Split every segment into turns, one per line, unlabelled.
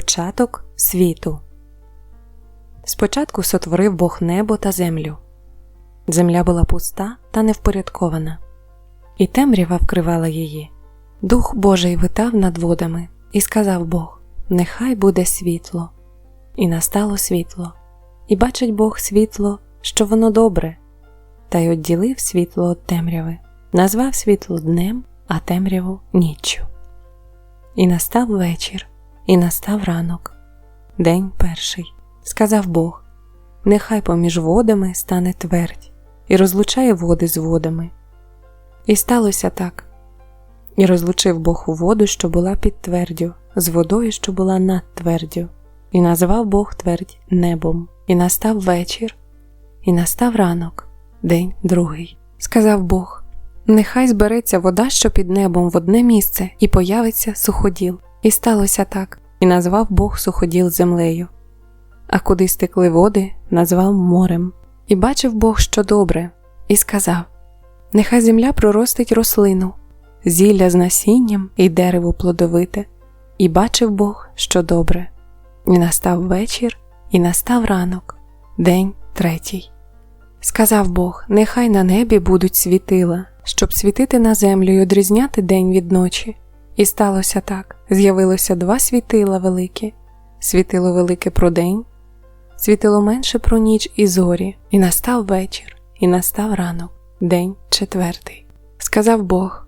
Початок світу. Спочатку сотворив Бог небо та землю. Земля була пуста та невпорядкована, і темрява вкривала її. Дух Божий витав над водами, і сказав Бог: Нехай буде світло. І настало світло, і бачить Бог світло, що воно добре, та й одділив світло від темряви, назвав світло днем, а темряву ніччю. І настав вечір, і настав ранок, день перший. Сказав Бог: Нехай поміж водами стане твердь, і розлучає води з водами. І сталося так. І розлучив Бог воду, що була під твердю, з водою, що була над твердю, і назвав Бог твердь небом, і настав вечір, і настав ранок, день другий. Сказав Бог: Нехай збереться вода, що під небом в одне місце, і появиться суходіл. І сталося так, і назвав Бог суходіл землею. А куди стекли води, назвав морем. І бачив Бог, що добре, і сказав: Нехай земля проростить рослину, зілля з насінням і дерево плодовите, і бачив Бог, що добре. І настав вечір, і настав ранок, день третій. Сказав Бог: Нехай на небі будуть світила, щоб світити на землю й одрізняти день від ночі. І сталося так: з'явилося два світила великі, світило велике про день, світило менше про ніч і зорі, і настав вечір, і настав ранок, день четвертий. Сказав Бог: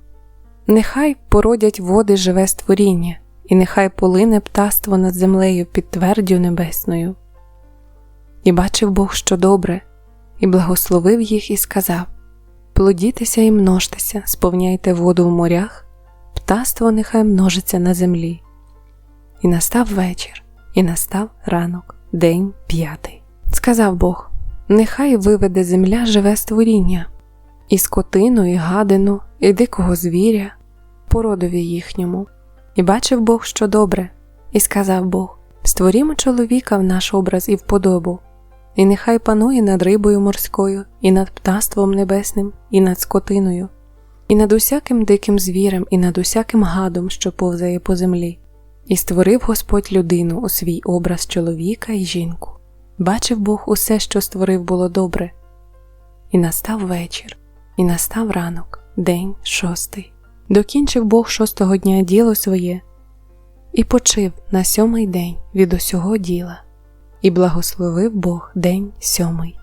Нехай породять води живе створіння, і нехай полине птаство над землею під твердю небесною. І бачив Бог, що добре, і благословив їх, і сказав: Плодітеся і множтеся, сповняйте воду в морях, птаство нехай множиться на землі. І настав вечір, і настав ранок, день п'ятий. Сказав Бог: Нехай виведе земля живе створіння, і скотину, і гадину, і дикого звіря, породові їхньому. І бачив Бог, що добре, і сказав Бог: Створімо чоловіка в наш образ і вподобу, і нехай панує над рибою морською, і над птаством небесним, і над скотиною, і над усяким диким звірем, і над усяким гадом, що повзає по землі. І створив Господь людину у свій образ чоловіка і жінку. Бачив Бог усе, що створив, було добре. І настав вечір, і настав ранок, день шостий. Докінчив Бог шостого дня діло своє, і почив на сьомий день від усього діла, і благословив Бог день сьомий.